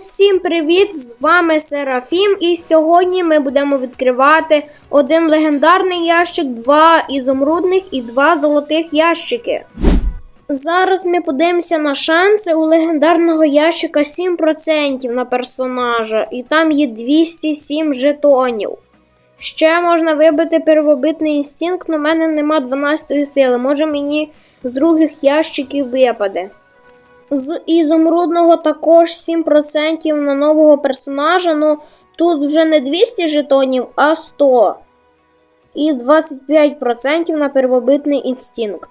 Усім привіт! З вами Серафім, і сьогодні ми будемо відкривати один легендарний ящик, два ізумрудних і два золотих ящики. Зараз ми подивимося на шанси у легендарного ящика 7% на персонажа, і там є 207 жетонів. Ще можна вибити первобитний інстинкт, але в мене нема 12 сили. Може мені з других ящиків випаде. З ізумрудного також 7% на нового персонажа. Ну тут вже не 200 жетонів, а 100. І 25% на первобитний інстинкт.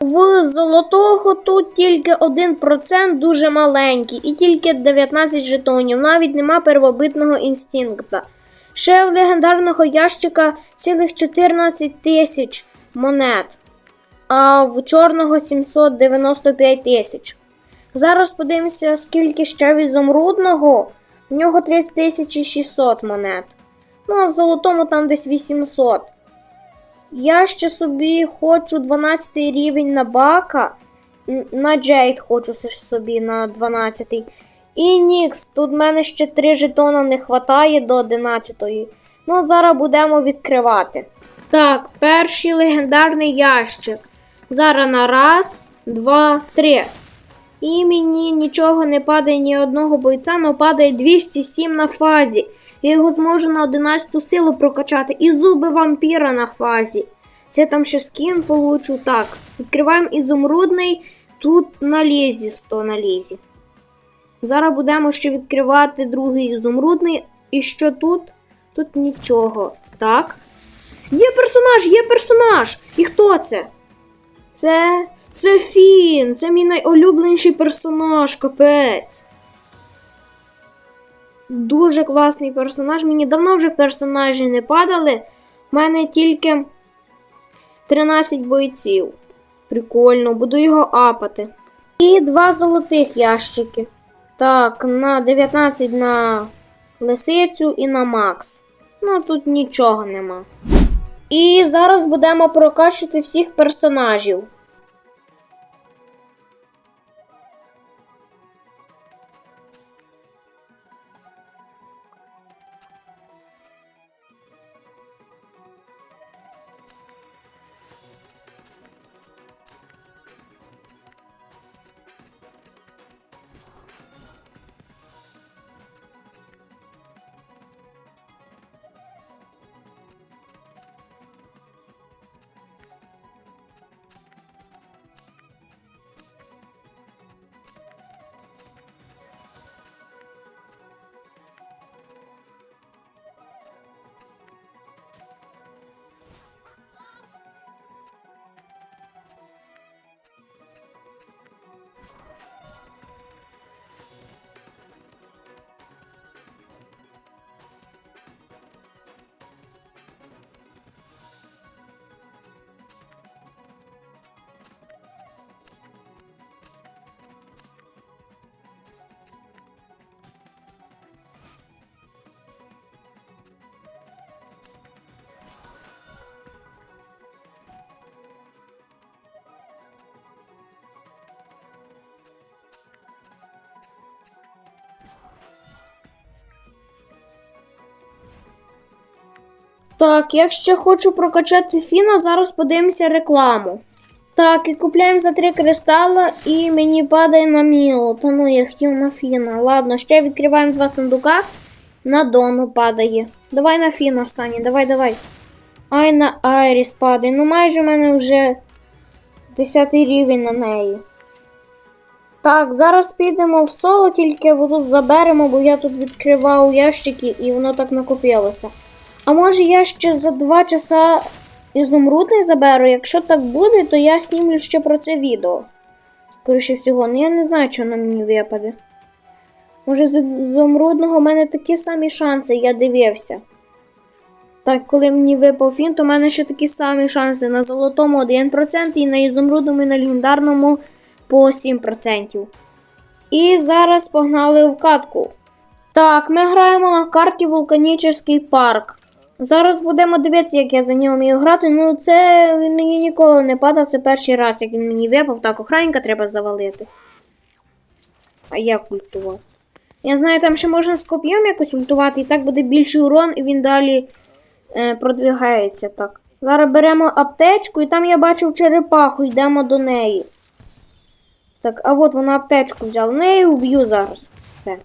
В золотого тут тільки 1% дуже маленький, і тільки 19 жетонів. Навіть нема первобитного інстинкта. Ще в легендарного ящика цілих 14 тисяч монет, а в чорного 795 тисяч. Зараз подивимося, скільки ще в ізумрудного. В нього 30 600 монет. Ну, а в золотому там десь 800. Я ще собі хочу 12 рівень на бака. На Джейд хочу собі на 12. І Нікс, тут в мене ще 3 жетона не вистачає до 11. Ну, а зараз будемо відкривати. Так, перший легендарний ящик. Зараз на раз, два, три. І мені нічого не падає ні одного бойця, але падає 207 на фазі. Я його зможу на 11 силу прокачати. І зуби вампіра на фазі. Це там ще скін получу. Так, відкриваємо ізумрудний. Тут на лізі 100 на лізі. Зараз будемо ще відкривати другий ізумрудний. І що тут? Тут нічого. Так. Є персонаж, є персонаж! І хто це? Це. Це Фін! Це мій найулюбленіший персонаж, капець. Дуже класний персонаж. Мені давно вже персонажі не падали. У мене тільки 13 бойців. Прикольно, буду його апати. І два золотих ящики. Так, на 19 на лисицю і на Макс. Ну, тут нічого нема. І зараз будемо прокачувати всіх персонажів. Так, я ще хочу прокачати Фіна, зараз подивимося рекламу. Так, і купляємо за три кристала, і мені падає на Міло. Та ну я хотів на Фіна. Ладно, ще відкриваємо два сундука. На Дону падає. Давай на Фіна останній, давай, давай. Ай на Айріс падає. Ну майже в мене вже 10 рівень на неї. Так, зараз підемо в соло, тільки тут заберемо, бо я тут відкривав ящики і воно так накопилося. А може я ще за 2 часа ізумрудний заберу? Якщо так буде, то я знімлю ще про це відео. Скоріше всього, ну я не знаю, що на мені випаде. Може, з ізумрудного в мене такі самі шанси, я дивився. Так, коли мені випав фін, то в мене ще такі самі шанси. На золотому 1% і на ізумрудному і на легендарному по 7%. І зараз погнали в катку. Так, ми граємо на карті Вулканічний парк. Зараз будемо дивитися, як я за нього вмію грати. Ну, це він мені ніколи не падав. Це перший раз, як він мені випав. Так, охранника треба завалити. А я культував. Я знаю, там ще можна з коп'єм якось ультувати, і так буде більший урон, і він далі е, продвигається так. Зараз беремо аптечку, і там я бачив черепаху, йдемо до неї. Так, а от вона аптечку взяла. Ну, я її уб'ю зараз. Все.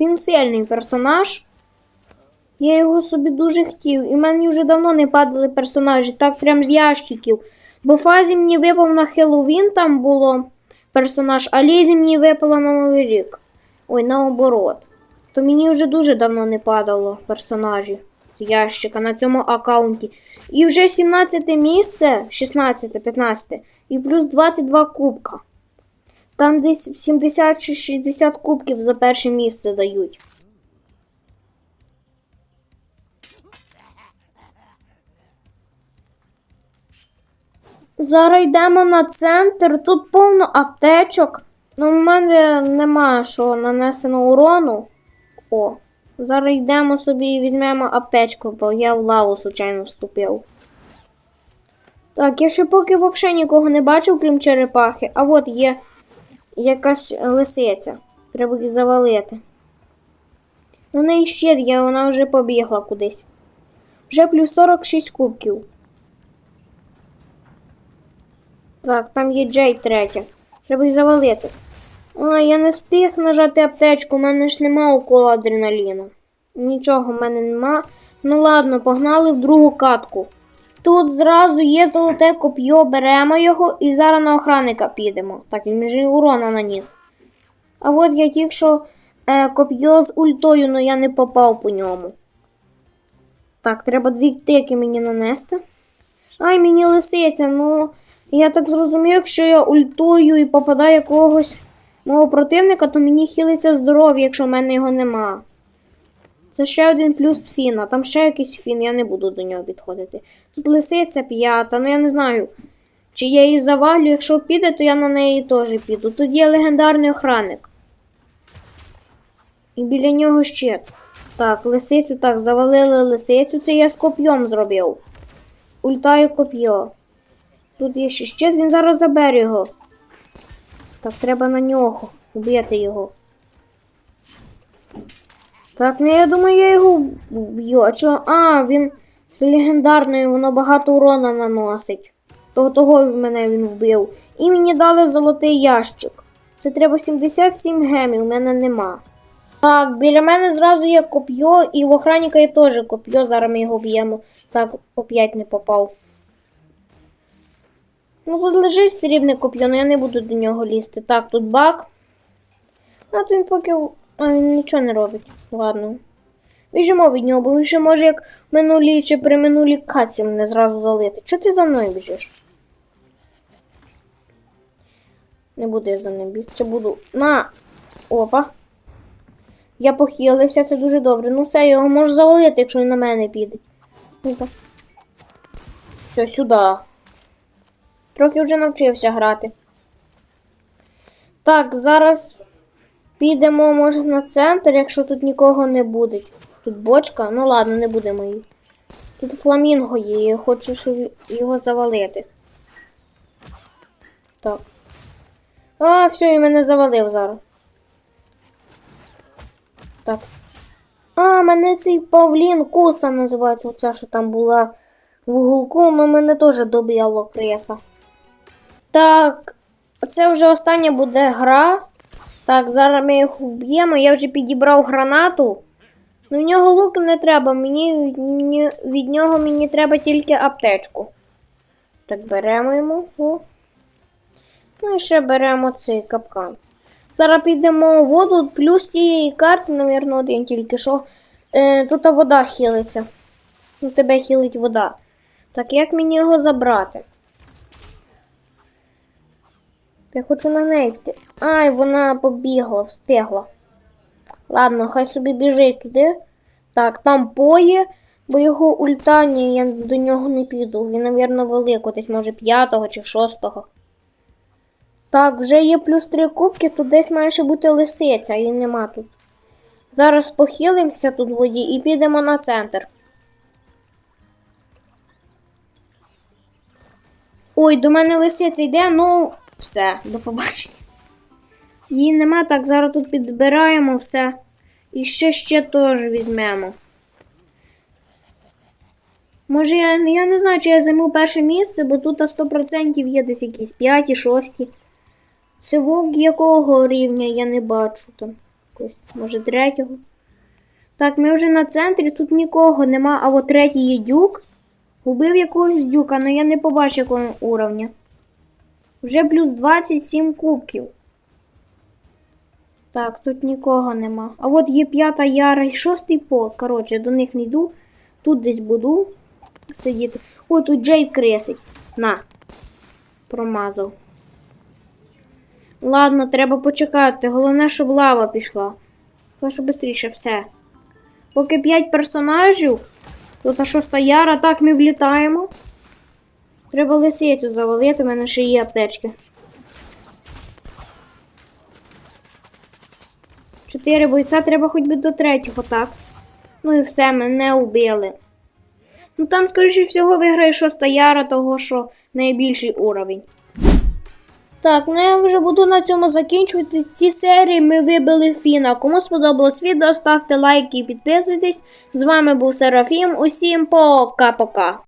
Він сильний персонаж. Я його собі дуже хотів. І в мене вже давно не падали персонажі, так прям з ящиків. Бо фазі мені випав на Хеллоуін, там було персонаж, а Лізі мені випала на Новий рік. Ой, наоборот. То мені вже дуже давно не падало персонажі з ящика на цьому аккаунті. І вже 17 місце, 16, 15, і плюс 22 кубка. Там десь 70 чи 60 кубків за перше місце дають. Зараз йдемо на центр. Тут повно аптечок. Ну, в мене нема що нанесено урону. О, зараз йдемо собі і візьмемо аптечку, бо я в лаву случайно вступив. Так, я ще поки взагалі нікого не бачив, крім черепахи. А от є якась лисиця. Треба її завалити. У неї щит є, вона вже побігла кудись. Вже плюс 46 кубків. Так, там є Джей третя. Треба їх завалити. А, я не встиг нажати аптечку, у мене ж нема укола адреналіну. Нічого в мене нема. Ну ладно, погнали в другу катку. Тут зразу є золоте коп'йо, беремо його і зараз на охранника підемо. Так, він вже урона наніс. А от я тільки що е, коп'йо з ультою, але я не попав по ньому. Так, треба дві тики мені нанести. Ай, мені лисиця, ну. Я так зрозумів, якщо я ультую і попадаю якогось мого противника, то мені хилиться здоров'я, якщо в мене його нема. Це ще один плюс фіна. Там ще якийсь фін, я не буду до нього підходити. Тут лисиця п'ята, ну я не знаю. Чи я її завалю, якщо піде, то я на неї теж піду. Тут є легендарний охранник. І біля нього щит. Так, лисицю так, завалили лисицю, це я з коп'єм зробив. Ультаю коп'є. Тут є ще щит, він зараз забере його. Так, треба на нього вбити його. Так, ну я думаю, я його вб'ю. А чого? А, він з легендарною, воно багато урона наносить. Того того мене він вбив. І мені дали золотий ящик. Це треба 77 гемів, у мене нема. Так, біля мене зразу є коп'йо, і в охранника є теж коп'йо, зараз ми його б'ємо. Так, оп'ять не попав. Ну тут лежить срібне коп'є, але я не буду до нього лізти. Так, тут бак. А то він поки. А він нічого не робить. Ладно. Біжимо від нього, бо він ще може як в минулій чи при минулій каці мене зразу залити. Чого ти за мною біжиш? Не буду я за ним бігти. Буду. На! Опа. Я похилився, це дуже добре. Ну все, його можу завалити, якщо він на мене піде. Все, сюди. Трохи вже навчився грати. Так, зараз підемо, може, на центр, якщо тут нікого не буде. Тут бочка, ну ладно, не будемо її. Тут фламінго є, я хочу щоб його завалити. Так. А, все, і мене завалив зараз. Так. А, мене цей Павлін Куса називається, оця, що там була в уголку, але мене теж доб'яло креса. Так, це вже остання буде гра. Так, зараз ми їх вб'ємо. Я вже підібрав гранату. Ну, в нього лук не треба, мені, мені від нього мені треба тільки аптечку. Так, беремо йому. О. Ну і ще беремо цей капкан. Зараз підемо у воду, плюс цієї карти, навірно, один тільки що. Е, тут вода хилиться. Ну, тебе хилить вода. Так, як мені його забрати? Я хочу на неї йти. Ай, вона побігла, встигла. Ладно, хай собі біжить туди. Так, там поє, бо його ультані, я до нього не піду. Він, навірно, велико, десь може п'ятого чи шостого. Так, вже є плюс три кубки, тут десь має ще бути лисиця, її нема тут. Зараз похилимося тут в воді і підемо на центр. Ой, до мене лисиця йде, ну все, до побачення. Її нема, так зараз тут підбираємо все. І ще ще теж візьмемо. Може, я, я не знаю, чи я займу перше місце, бо тут 100% є десь якісь 5, 6. Це вовк якого рівня я не бачу там. Може, третього. Так, ми вже на центрі, тут нікого нема, а от третій є дюк. Убив якогось дюка, але я не побачив якого уровня. Вже плюс 27 кубків. Так, тут нікого нема. А от є п'ята яра і шостий полк. Коротше, до них не йду. Тут десь буду сидіти. О, тут Джей кресить. На. Промазав. Ладно, треба почекати. Головне, щоб лава пішла. Що швидше все. Поки 5 персонажів. Тут а шоста яра, так ми влітаємо. Треба лисицю завалити, в мене ще є аптечки. Чотири бойця, треба хоч би до третього, так. Ну і все, мене убили. Ну там, скоріше всього, виграє шоста яра, того що найбільший уровень. Так, ну я вже буду на цьому закінчувати. В цій серії ми вибили Фіна. Кому сподобалось відео, ставте лайки і підписуйтесь. З вами був Серафім. Усім пока-пока.